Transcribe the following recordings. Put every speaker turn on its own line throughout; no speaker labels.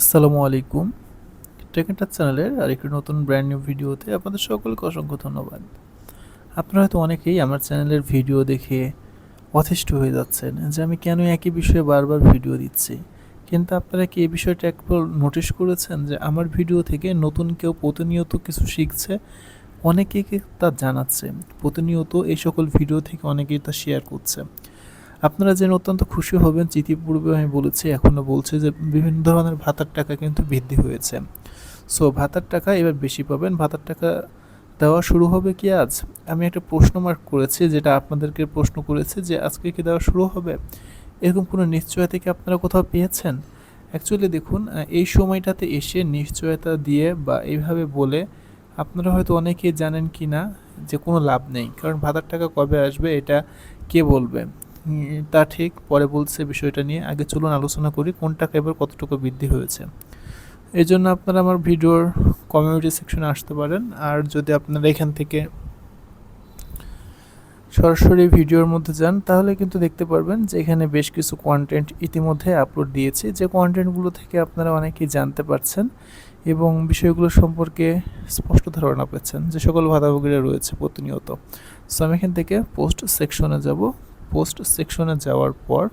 আসসালামু আলাইকুম। টেকেন্টার চ্যানেলের আরেকটি নতুন ব্র্যান্ড নিউ ভিডিওতে আপনাদের সকলকে অসংখ্য ধন্যবাদ। আপনারা হয়তো অনেকেই আমার চ্যানেলের ভিডিও দেখে অথেষ্ট হয়ে যাচ্ছেন যে আমি কেন একই বিষয়ে বারবার ভিডিও দিচ্ছি। কিন্তু আপনারা কি এই বিষয়টা একবার নোটিশ করেছেন যে আমার ভিডিও থেকে নতুন কেউ প্রতিনিয়ত কিছু শিখছে? অনেকেই তা জানাচ্ছে? প্রতিনিয়ত এই সকল ভিডিও থেকে অনেকেই তা শেয়ার করছে। আপনারা জেনে অত্যন্ত খুশি হবেন ইতিপূর্বে আমি বলেছি এখনও বলছি যে বিভিন্ন ধরনের ভাতার টাকা কিন্তু বৃদ্ধি হয়েছে। সো ভাতার টাকা এবার বেশি পাবেন। ভাতার টাকা দেওয়া শুরু হবে কি আজ? আমি একটা প্রশ্ন মার্ক করেছি, যেটা আপনাদেরকে প্রশ্ন করেছি যে আজকে কি দেওয়া শুরু হবে? এরকম কোনো নিশ্চয়তা কি আপনারা কোথাও পেয়েছেন? অ্যাকচুয়ালি দেখুন এই সময়টাতে এসে নিশ্চয়তা দিয়ে বা এইভাবে বলে আপনারা হয়তো অনেকেই জানেন কি না যে কোনো লাভ নেই। কারণ ভাতার টাকা কবে আসবে, এটা কে বলবে? তা ঠিক, পরে বলছে বিষয়টা নিয়ে। আগে চলুন আলোচনা করি কোন টাকা এবার কতটুকু বৃদ্ধি হয়েছে। এই জন্য আপনারা আমার ভিডিওর কমিউনিটি সেকশনে আসতে পারেন। আর যদি আপনারা এখান থেকে সরাসরি ভিডিওর মধ্যে যান, তাহলে কিন্তু দেখতে পারবেন যে এখানে বেশ কিছু কন্টেন্ট ইতিমধ্যে আপলোড দিয়েছি। যে কন্টেন্টগুলো থেকে আপনারা অনেকেই জানতে পারছেন এবং বিষয়গুলো সম্পর্কে স্পষ্ট ধারণা পাচ্ছেন যে সকল ভাতাভোগীরা রয়েছে প্রতিনিয়ত। সো আমি এখান থেকে পোস্ট সেকশনে যাব। পোস্ট সেকশনে যাওয়ার পর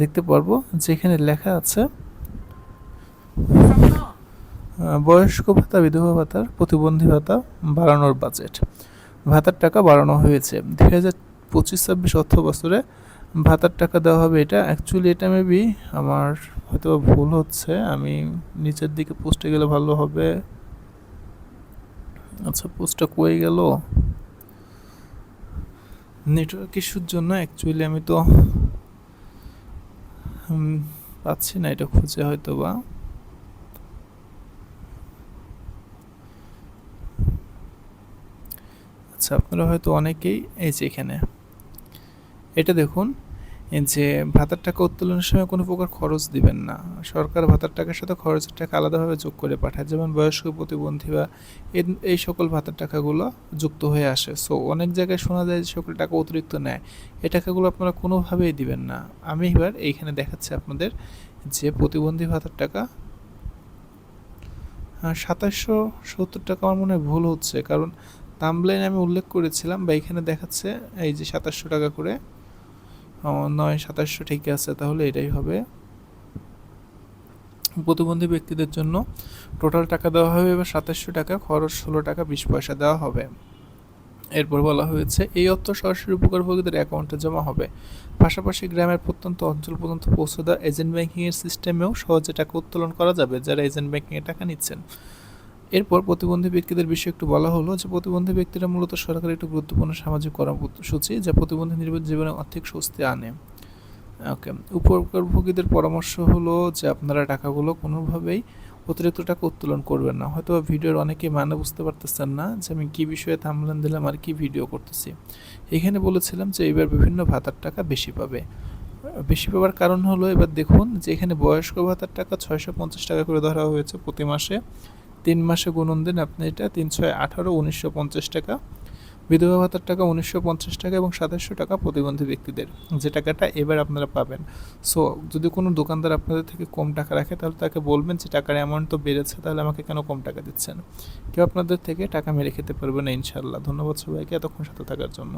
দেখতে পারব যেখানে লেখা আছে বয়স্ক ভাতা, বিধবা ভাতার প্রতিবন্ধী ভাতা বাড়ানোর বাজেট ভাতার টাকা বাড়ানো হয়েছে। দুই হাজার পঁচিশ, ছাব্বিশ অর্থ বছরে ভাতার টাকা দেওয়া হবে এটা। অ্যাকচুয়ালি এটা মেবি আমার হয়তো ভুল হচ্ছে। আমি নিচের দিকে পোস্টে গেলে ভালো হবে। আচ্ছা পোস্টটা কয়ে গেল? নেটওয়ার্ক ইস্যুর জন্য অ্যাকচুয়ালি আমি তো পাচ্ছি না এটা খুঁজে হয়তো বা আচ্ছা আপনারা হয়তো অনেকেই, এই যে এখানে। এটা দেখুন। যে ভাতার টাকা উত্তোলনের সময় কোনো প্রকার খরচ দিবেন না। সরকার ভাতার টাকার সাথে খরচের টাকা আলাদাভাবে যোগ করে পাঠায়। যেমন বয়স্ক প্রতিবন্ধী বা এই সকল ভাতার টাকাগুলো যুক্ত হয়ে আসে। সো অনেক জায়গায় শোনা যায় যে সকল টাকা অতিরিক্ত নেয়। এই টাকাগুলো আপনারা কোনোভাবেই দিবেন না। আমি এবার এইখানে দেখাচ্ছি আপনাদের যে প্রতিবন্ধী ভাতার টাকা সাতাশশো সত্তর টাকা আমার মনে হয় ভুল হচ্ছে। কারণ তামলাইন আমি উল্লেখ করেছিলাম বা এখানে দেখাচ্ছে এই যে সাতাশশো টাকা করে নয়, সাতাশশো ঠিক আছে, তাহলে এটাই হবে। প্রতিবন্ধী ব্যক্তিদের জন্য টোটাল টাকা দেওয়া হবে, এবার সাতাশশো টাকা, খরচ ষোলো টাকা, বিশ পয়সা দেওয়া হবে। এরপর বলা হয়েছে, এই অর্থ সরাসরি উপকারভোগীদের অ্যাকাউন্টে জমা হবে। পাশাপাশি গ্রামের প্রত্যন্ত অঞ্চল পর্যন্ত পৌঁছে দেওয়া এজেন্ট ব্যাংকিংয়ের সিস্টেমেও সহজে টাকা উত্তোলন করা যাবে, যারা এজেন্ট ব্যাংকিংয়ে টাকা নিচ্ছেন। এরপর প্রতিবন্ধী ব্যক্তিদের বিষয়ে একটু বলা হলো যে প্রতিবন্ধী ব্যক্তিরা মূলত সরকারের একটি গুরুত্বপূর্ণ সামাজিক কর্মসূচি যা প্রতিবন্ধী নির্ভর জীবনে আর্থিক স্বস্তি আনে। ওকে, উপকারভোগীদের পরামর্শ হলো যে আপনারা টাকাগুলো কোনোভাবেই অতিরিক্ত টাকা উত্তোলন করবেন না। হয়তো ভিডিওর অনেকে মানে বুঝতে পারতেছেন না যে আমি কী বিষয়ে থামলেন দিলাম আর কি ভিডিও করতেছি। এখানে বলেছিলাম যে এবার বিভিন্ন ভাতার টাকা বেশি পাবে। বেশি পাওয়ার কারণ হলো এবার দেখুন যে এখানে বয়স্ক ভাতার টাকা ছয়শো পঞ্চাশ টাকা করে ধরা হয়েছে প্রতি মাসে। তিন মাসে গুণন দিন আপনি এটা তিন ছয় আঠারো, উনিশশো পঞ্চাশ টাকা, বিধবা ভাতার টাকা উনিশশো পঞ্চাশ টাকা এবং সাতাশশো টাকা প্রতিবন্ধী ব্যক্তিদের যে টাকাটা এবার আপনারা পাবেন। সো যদি কোনো দোকানদার আপনাদের থেকে কম টাকা রাখে, তাহলে তাকে বলবেন যে টাকার অ্যামাউন্ট তো বেড়েছে, তাহলে আমাকে কেন কম টাকা দিচ্ছেন? কেউ আপনাদের থেকে টাকা মেরে খেতে পারবে না ইনশাল্লাহ ধন্যবাদ সবাইকে, এতক্ষণ সাথে থাকার জন্য।